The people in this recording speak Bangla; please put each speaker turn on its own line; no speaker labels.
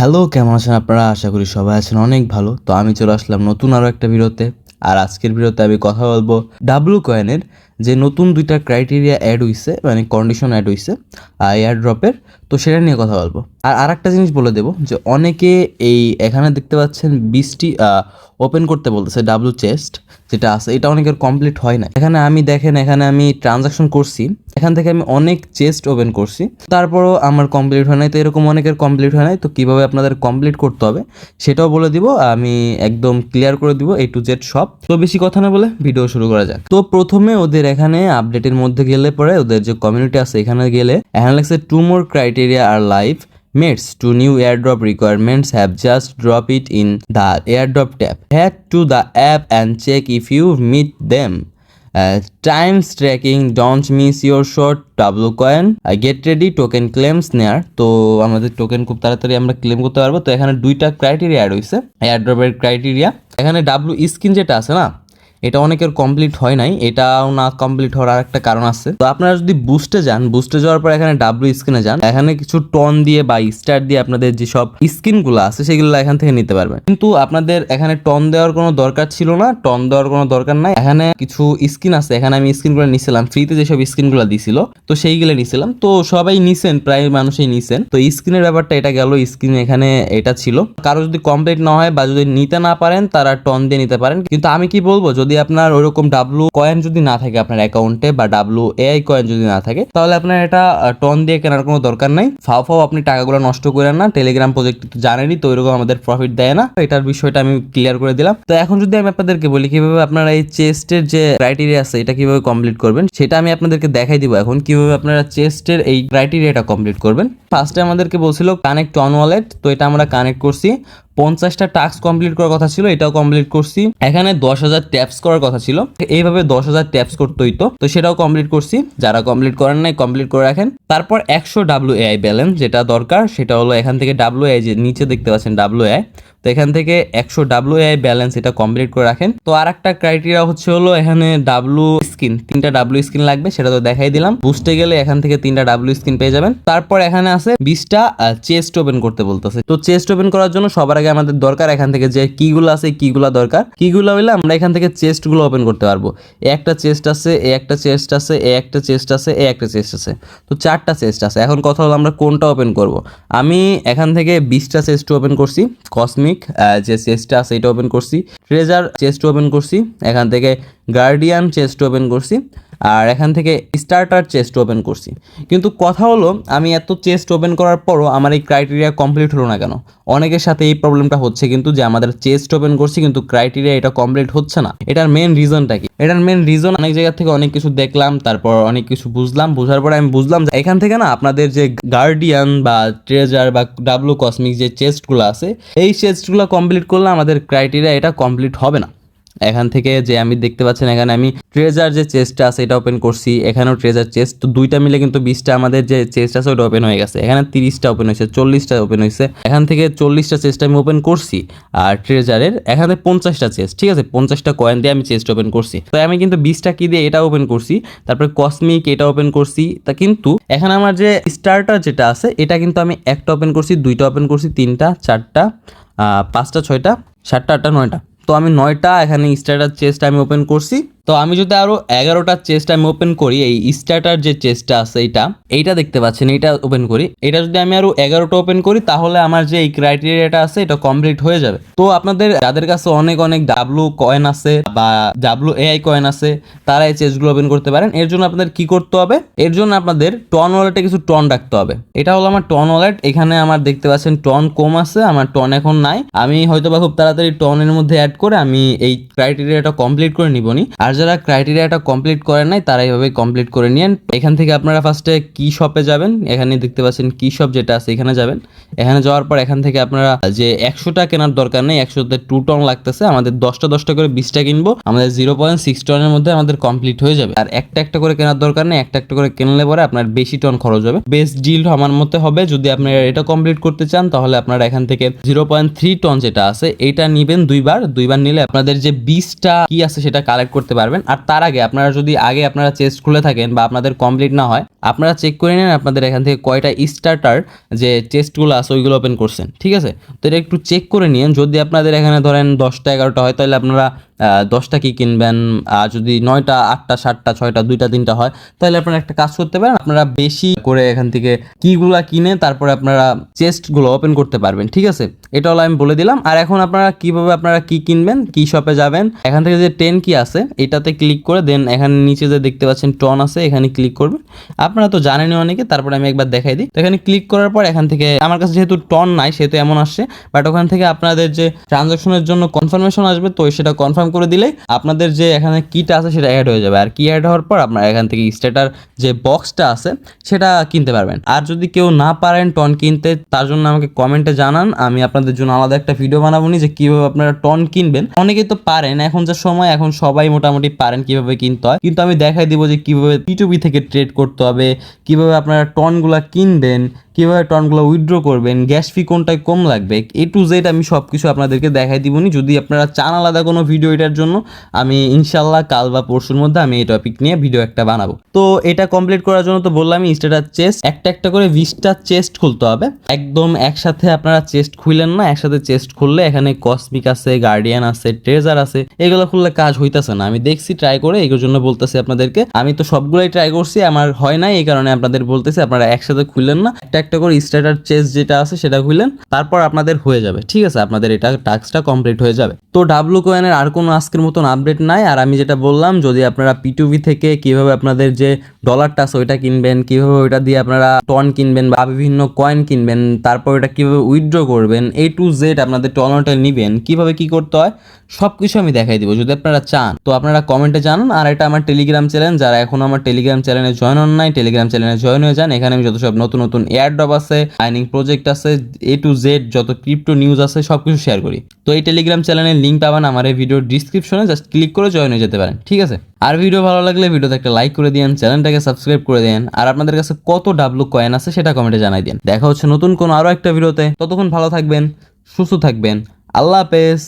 হ্যালো কেমন আছেন আপনারা? আশা করি সবাই আছেন অনেক ভালো। তো আমি চলে আসলাম নতুন আরও একটা ভিডিওতে। আর আজকের ভিডিওতে আমি কথা বলব ডাব্লু কয়েনের যে নতুন দুইটা ক্রাইটেরিয়া অ্যাড হইছে মানে কন্ডিশন অ্যাড হইছে এয়ার ড্রপের তো সেটা নিয়ে কথা বলব। আর আরেকটা জিনিস বলে দেবো, যে অনেকে এই এখানে দেখতে পাচ্ছেন বিশটি ওপেন করতে বলতেছে ডাব্লু চেস্ট যেটা আছে, এটা অনেকের কমপ্লিট হয় না এখানে আমি দেখেন, এখানে আমি ট্রানজাকশন করছি, এখান থেকে আমি অনেক চেস্ট ওপেন করছি, তারপরও আমার কমপ্লিট হয় নাই, তো এরকম অনেকের কমপ্লিট হয় নাই, তো কীভাবে আপনাদের কমপ্লিট করতে হবে, সেটাও বলে দিব, আমি একদম ক্লিয়ার করে দিব এ টু জেড সব। তো বেশি কথা না বলে ভিডিও শুরু করা যাক। তো প্রথমে ওদের এখানে আপডেটের মধ্যে গেলে পরে ওদের যে কমিউনিটি আছে এখানে গেলে এখানে লাগছে two more criteria R live Mates to new airdrop requirements have just dropped it in the airdrop tab. Head to the app and check if you meet them. Uh, times tracking don't miss your shot. W coin get ready token claims নেয়ার তো আমাদের টোকেন খুব তাড়াতাড়ি আমরা ক্লেম করতে পারব। তো এখানে দুইটা ক্রাইটেরিয়া রয়েছে। এয়ারড্রপের ক্রাইটেরিয়া এখানে ডাব্লু স্কিন যেটা আছে না এটা অনেকের কমপ্লিট হয় নাই, এটাও না কমপ্লিট হওয়ার আরেকটা কারণ আছে। তো আপনারা যদি বুস্টে যান বুস্টে যাওয়ার পর এখানে ডাব্লু স্ক্রিনে যান, এখানে কিছু টন দিয়ে বা স্টার দিয়ে আপনাদের যে সব স্ক্রিনগুলো আছে, সেগুলো এখান থেকে নিতে পারবেন। কিন্তু আপনাদের এখানে টন দেওয়ার কোনো দরকার ছিল না টন দেওয়ার কোনো দরকার নাই। এখানে কিছু স্ক্রিন আছে, এখানে আমি স্ক্রিনগুলো নিছিলাম ফ্রিতে যেসব স্ক্রিনগুলো দিছিল, তো সেইগুলো নিছিলাম। তো সবাই নিছেন, প্রায় মানুষই নিছেন। তো স্ক্রিনের ব্যাপারটা এটা গেল স্ক্রিন এখানে এটা ছিল। কারও যদি কমপ্লিট না হয় বা যদি নিতে না পারেন, তারা টন দিয়ে নিতে পারেন। কিন্তু আমি কি বলব, যদি আপনার ওইরকম ডাব্লু কয়েন যদি না থাকে আপনার অ্যাকাউন্টে বা ডাব্লু এআই কয়েন যদি না থাকে, তাহলে আপনার এটা টন দিয়ে কেনার কোনো দরকার নাই। ফাও ফাও আপনি টাকাগুলো নষ্ট করেন না। টেলিগ্রাম প্রজেক্ট তো জানেনই তো ওইরকম আমাদের প্রফিট দেয় না। এটার বিষয়টা আমি ক্লিয়ার করে দিলাম। তো এখন যদি আমি আপনাদেরকে বলি কীভাবে আপনারা এই চেস্টের যে ক্রাইটেরিয়া আছে, এটা কীভাবে কমপ্লিট করবেন, সেটা আমি আপনাদেরকে দেখাই দিব এখন। কীভাবে আপনারা চেস্টের এই ক্রাইটেরিয়াটা কমপ্লিট করবেন। ফার্স্টে আমাদেরকে বলছিল কানেক্ট অন ওয়ালেট তো এটা আমরা কানেক্ট করছি। পঞ্চাশটা টাস্ক কমপ্লিট করার কথা ছিল, এটাও কমপ্লিট করছি। এখানে দশ হাজার ট্যাপস করার কথা ছিল। এইভাবে দশ হাজার ট্যাপস করতে হইতো তো সেটাও কমপ্লিট করছি। যারা কমপ্লিট করেন নাই কমপ্লিট করে রাখেন। তারপর একশো ডাব্লু এআই ব্যালেন্স যেটা দরকার, সেটা হলো এখান থেকে ডাব্লু এআই যে নিচে দেখতে পাচ্ছেন ডাব্লু এআই তো এখান থেকে একশো ডাব্লু এআই ব্যালেন্স এটা কমপ্লিট করে রাখেন। তো আর একটা ক্রাইটেরিয়া হচ্ছে হলো এখানে ডাব্লু স্কিন তিনটা ডাব্লু স্কিন লাগবে, সেটা তো দেখাই দিলাম। বুঝতে গেলে এখান থেকে তিনটা ডাব্লু স্কিন পেয়ে যাবেন। তারপর এখানে আছে বিশটা চেস্ট ওপেন করতে বলতেছে। তো চেস্ট ওপেন করার জন্য সবার আগে আমাদের দরকার এখান থেকে যে কিগুলো আছে, কিগুলো দরকার। কিগুলো হইলে আমরা এখান থেকে চেস্টগুলো ওপেন করতে পারব। একটা চেস্ট আছে একটা চেস্ট আছে একটা চেস্ট আছে একটা চেস্ট আছে। তো চারটা চেস্ট আছে। এখন কথা হলো আমরা কোনটা ওপেন করব? আমি এখান থেকে বিশটা চেস্ট ওপেন করছি। কসমিক যে চেস্টটা আছে, এটা ওপেন করছি। ট্রেজার চেস্ট ওপেন করছি। এখান থেকে গার্ডিয়ান চেস্ট ওপেন করছি। আর এখান থেকে স্টার্টার চেস্ট ওপেন করছি। কিন্তু কথা হলো, আমি এত চেস্ট ওপেন করার পরও আমার এই ক্রাইটেরিয়া কমপ্লিট হলো না কেন? অনেকের সাথে এই প্রবলেমটা হচ্ছে কিন্তু যে আমাদের চেস্ট ওপেন করছি কিন্তু ক্রাইটেরিয়া এটা কমপ্লিট হচ্ছে না। এটার মেন রিজনটা কি? এটার মেন রিজন অনেক জায়গা থেকে অনেক কিছু দেখলাম, তারপর অনেক কিছু বুঝলাম। বোঝার পরে আমি বুঝলাম যে এখান থেকে না আপনাদের যে গার্ডিয়ান বা ট্রেজার বা ডাব্লু কসমিক যে চেস্টগুলো আছে, এই চেস্টগুলো কমপ্লিট করলে আমাদের ক্রাইটেরিয়া এটা কমপ্লিট হবে না। এখান থেকে যে আমি দেখতে পাচ্ছেন এখানে আমি ট্রেজার যে চেস্টটা আছে, এটা ওপেন করছি। এখানেও ট্রেজার চেস্ট তো দুইটা মিলে কিন্তু বিশটা আমাদের যে চেস্ট আছে, ওটা ওপেন হয়ে গেছে। এখানে তিরিশটা ওপেন হয়েছে, চল্লিশটা ওপেন হয়েছে। এখান থেকে চল্লিশটা চেস্ট আমি ওপেন করছি, আর ট্রেজারের এখানে পঞ্চাশটা চেস্ট ঠিক আছে? পঞ্চাশটা কয়েন দিয়ে আমি চেস্ট ওপেন করছি। তো আমি কিন্তু বিশটা কি দিয়ে এটা ওপেন করছি, তারপরে কসমিক এটা ওপেন করছি। তা কিন্তু এখানে আমার যে স্টার্টার যেটা আছে, এটা কিন্তু আমি একটা ওপেন করছি, দুইটা ওপেন করছি, তিনটা, চারটা পাঁচটা, ছয়টা, সাতটা, আটটা, নয়টা। তো আমি নয়টা এখানে স্ট্যাটার চেস্ট আমি ওপেন করছি। তো আমি যদি আরও এগারোটা চেস্ট আমি ওপেন করি, এই স্টার্টার যে চেস্টটা আছে এইটা এইটা দেখতে পাচ্ছেন, এইটা ওপেন করি। এটা যদি আমি আরও এগারোটা ওপেন করি, তাহলে আমার যে এই ক্রাইটেরিয়াটা আছে, এটা কমপ্লিট হয়ে যাবে। তো আপনাদের, যাদের কাছে অনেক অনেক ডাব্লু কয়েন আছে বা ডাব্লু এআই কয়েন আছে, তারা এই চেস্টগুলো ওপেন করতে পারেন। এর জন্য আপনাদের কি করতে হবে? এর জন্য আপনাদের টন ওয়ালেটে কিছু টন রাখতে হবে। এটা হলো আমার টন ওয়ালেট এখানে আমার দেখতে পাচ্ছেন টন কম আছে, আমার টন এখন নাই। আমি হয়তো বা খুব তাড়াতাড়ি টনের মধ্যে অ্যাড করে আমি এই ক্রাইটেরিয়াটা কমপ্লিট করে নিবনি। আর যারা ক্রাইটেরিয়াটা কমপ্লিট করেন নাই, তারা এইভাবে কমপ্লিট করে নিয়েন। এখান থেকে আপনারা ফার্স্টে কি শপে যাবেন? এখানে দেখতে পাচ্ছেন কি শপ যেটা আছে, এখানে যাবেন। এখানে যাওয়ার পর এখান থেকে আপনারা যে একশোটা কেনার দরকার নেই, একশোতে টু টন লাগতেছে, আমাদের দশটা দশটা করে বিশটা কিনবো, আমাদের জিরো পয়েন্ট সিক্স টনের মধ্যে আমাদের কমপ্লিট হয়ে যাবে। আর একটা একটা করে কেনার দরকার নেই, একটা একটা করে কিনলে পরে আপনার বেশি টন খরচ হবে। বেস্ট ডিল আমার মতে হবে, যদি আপনারা এটা কমপ্লিট করতে চান, তাহলে আপনারা এখান থেকে জিরো পয়েন্ট থ্রি টন যেটা আছে, এটা নিবেন দুইবার। দুইবার নিলে আপনাদের যে বিশটা কি আছে, সেটা কালেক্ট করতে পারবেন। আর তার আগে আপনারা যদি আগে আপনারা চেস্ট খুলে থাকেন বা আপনাদের কমপ্লিট না হয়, আপনারা চেক করে নেন আপনাদের এখান থেকে কয়টা স্টার্টার যে চেস্টগুলো আছে ওইগুলো ওপেন করছেন, ঠিক আছে? তো এটা একটু চেক করে নিন যদি আপনাদের এখানে ধরেন দশটা এগারোটা হয়, তাহলে আপনারা দশটা কি কিনবেন? যদি নয়টা, আটটা, সাতটা, ছয়টা, দুইটা, তিনটা হয়, তাহলে আপনারা একটা কাজ করতে পারেন। আপনারা বেশি করে এখান থেকে কিগুলা কিনে তারপরে আপনারা চেস্টগুলো ওপেন করতে পারবেন, ঠিক আছে? এটা হলো আমি বলে দিলাম। আর এখন আপনারা কীভাবে আপনারা কি কিনবেন, কি শপে যাবেন? এখান থেকে যে টেন কি আছে, এটাতে ক্লিক করে দেন এখানে নিচে যে দেখতে পাচ্ছেন টন আছে, এখানে ক্লিক করবেন। আপনারা তো জানেনই অনেকে, তারপরে আমি একবার দেখাই দিই। তো এখানে ক্লিক করার পর এখান থেকে, আমার কাছে যেহেতু টন নাই, সেহেতু এমন আসছে বাট ওখান থেকে আপনাদের যে ট্রানজাকশনের জন্য কনফার্মেশন আসবে, তো সেটা কনফার্ম করে দিলে আপনাদের যে এখানে কিটা আছে সেটা অ্যাড হয়ে যাবে। আর কি অ্যাড হওয়ার পর আপনারা এখান থেকে স্টেটার যে বক্সটা আছে সেটা কিনতে পারবেন। আর যদি কেউ না পারেন টন কিনতে, তার জন্য আমাকে কমেন্টে জানান। আমি আপনাদের জন্য আলাদা একটা ভিডিও বানাবো নি যে কীভাবে আপনারা টন কিনবেন। অনেকেই তো পারেন, এখন যে সময়, এখন সবাই মোটামুটি পারেন কীভাবে কিনতে হয়। কিন্তু আমি দেখাই দিব যে কীভাবে পিটুপি থেকে ট্রেড করতে হবে, কীভাবে আপনারা টনগুলা কিনবেন কীভাবে টনগুলো উইথড্র করবেন গ্যাস ফি কোনটায় কম লাগবে এ টু জেড আমি সব কিছু আপনাদেরকে দেখাই দিবনি। যদি আপনারা চান আলাদা কোনো ভিডিও এটার জন্য, আমি ইনশাল্লাহ কাল বা পরশুর মধ্যে আমি এই টপিক নিয়ে ভিডিও একটা বানাবো। তো এটা কমপ্লিট করার জন্য তো বললাম স্টেটার চেস্ট একটা একটা করে বিশটা চেস্ট খুলতে হবে। একদম একসাথে আপনারা চেস্ট খুললেন না, একসাথে চেস্ট খুললে এখানে কসমিক আছে গার্ডিয়ান আছে ট্রেজার আছে, এগুলো খুললে কাজ হইতাছে না। আমি দেখছি ট্রাই করে, এগুলোর জন্য বলতেছি আপনাদেরকে। আমি তো সবগুলোই ট্রাই করছি, আমার হয় নাই, এই কারণে আপনাদের বলতেছি, আপনারা একসাথে খুললেন না। একটা একটা করে স্টার্টার চেস যেটা আছে সেটা খুললেন, তারপর আপনাদের হয়ে যাবে, ঠিক আছে? আপনাদের এটা টাস্কটা কমপ্লিট হয়ে যাবে। তো ডাব্লু কোয়েনের আর কোনো আজকের মতন আপডেট নাই, আর আমি যেটা বললাম, যদি আপনারা পিটুভি থেকে কীভাবে আপনাদের যে ডলারটা আছে ওইটা কিনবেন, কীভাবে ওইটা দিয়ে আপনারা টন কিনবেন বা বিভিন্ন কয়েন কিনবেন, তারপর এটা কীভাবে উইথড্র করবেন এ টু জেড আপনাদের টনটা নিবেন, কীভাবে কি করতে হয় সব কিছু আমি দেখাই দিব, যদি আপনারা চান। তো আপনারা কমেন্টে জানান, আর এটা আমার টেলিগ্রাম চ্যানেল যারা এখন আমার টেলিগ্রাম চ্যানেলে জয়েন হন নাই টেলিগ্রাম চ্যানেলে জয়েন হয়ে যান। এখানে আমি যত সব নতুন নতুন এয়ার ড্রপ আছে মাইনিং প্রজেক্ট আছে এ টু জেড যত ক্রিপ্টো নিউজ আছে সব কিছু শেয়ার করি। তো এই টেলিগ্রাম চ্যানেলের লিঙ্ক পাবেন আমার এই ভিডিওর ডিসক্রিপশনে জাস্ট ক্লিক করে জয়েন হয়ে যেতে পারেন, ঠিক আছে? আর ভিডিও ভালো লাগলে ভিডিওতে একটা লাইক করে দিন চ্যানেলটাকে সাবস্ক্রাইব করে দেন আর আপনাদের কাছে কত ডাবলু কয়েন আছে সেটা কমেন্টে জানাই দিন দেখা হচ্ছে নতুন কোনো আরও একটা ভিডিওতে ততক্ষণ ভালো থাকবেন, সুস্থ থাকবেন, আল্লাহ হাফেজ।